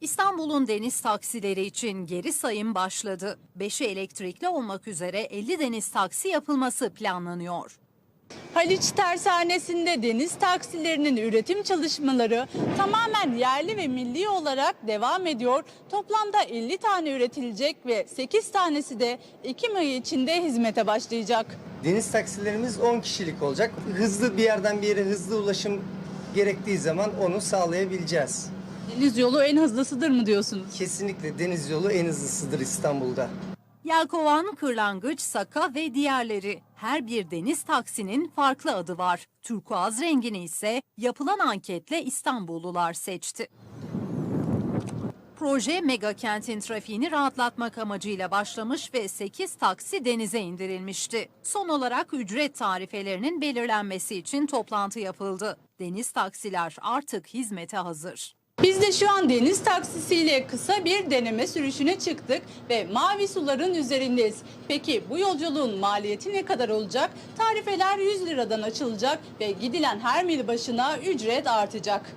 İstanbul'un deniz taksileri için geri sayım başladı. 5'i elektrikli olmak üzere 50 deniz taksi yapılması planlanıyor. Haliç Tersanesi'nde deniz taksilerinin üretim çalışmaları tamamen yerli ve milli olarak devam ediyor. Toplamda 50 tane üretilecek ve 8 tanesi de Ekim ayı içinde hizmete başlayacak. Deniz taksilerimiz 10 kişilik olacak. Hızlı bir yerden bir yere hızlı ulaşım gerektiği zaman onu sağlayabileceğiz. Deniz yolu en hızlısıdır mı diyorsunuz? Kesinlikle deniz yolu en hızlısıdır İstanbul'da. Yelkovan, Kırlangıç, Saka ve diğerleri. Her bir deniz taksinin farklı adı var. Turkuaz rengini ise yapılan anketle İstanbullular seçti. Proje mega kentin trafiğini rahatlatmak amacıyla başlamış ve 8 taksi denize indirilmişti. Son olarak ücret tarifelerinin belirlenmesi için toplantı yapıldı. Deniz taksiler artık hizmete hazır. Biz de şu an deniz taksisiyle kısa bir deneme sürüşüne çıktık ve mavi suların üzerindeyiz. Peki bu yolculuğun maliyeti ne kadar olacak? Tarifeler 100 liradan açılacak ve gidilen her mil başına ücret artacak.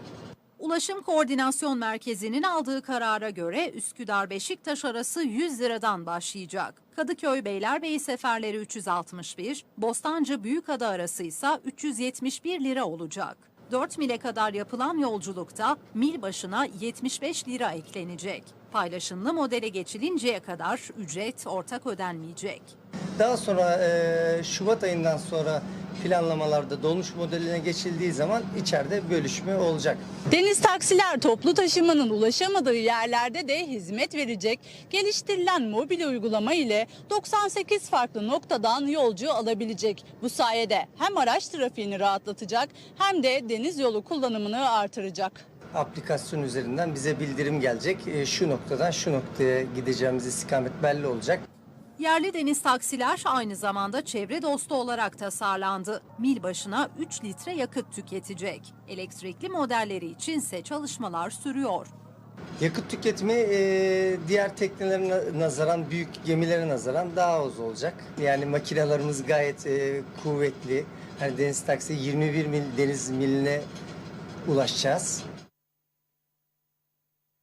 Ulaşım Koordinasyon Merkezi'nin aldığı karara göre Üsküdar Beşiktaş arası 100 liradan başlayacak. Kadıköy Beylerbeyi seferleri 361, Bostancı Büyükada arası ise 371 lira olacak. 4 mile kadar yapılan yolculukta mil başına 75 lira eklenecek. Paylaşımlı modele geçilinceye kadar ücret ortak ödenmeyecek. Daha sonra eee, Şubat ayından sonra planlamalarda dolmuş modeline geçildiği zaman içeride bölüşme olacak. Deniz taksiler toplu taşımanın ulaşamadığı yerlerde de hizmet verecek. Geliştirilen mobil uygulama ile 98 farklı noktadan yolcu alabilecek. Bu sayede hem araç trafiğini rahatlatacak hem de deniz yolu kullanımını artıracak. Aplikasyon üzerinden bize bildirim gelecek. Eee, şu noktadan şu noktaya gideceğimiz istikamet belli olacak. Yerli deniz taksiler aynı zamanda çevre dostu olarak tasarlandı. Mil başına 3 litre yakıt tüketecek. Elektrikli modelleri içinse çalışmalar sürüyor. Yakıt tüketimi eee, diğer teknelere na- nazaran, büyük gemilere nazaran daha az olacak. Yani makinelerimiz gayet eee, kuvvetli. Hani deniz taksi 21 mil deniz miline ulaşacağız.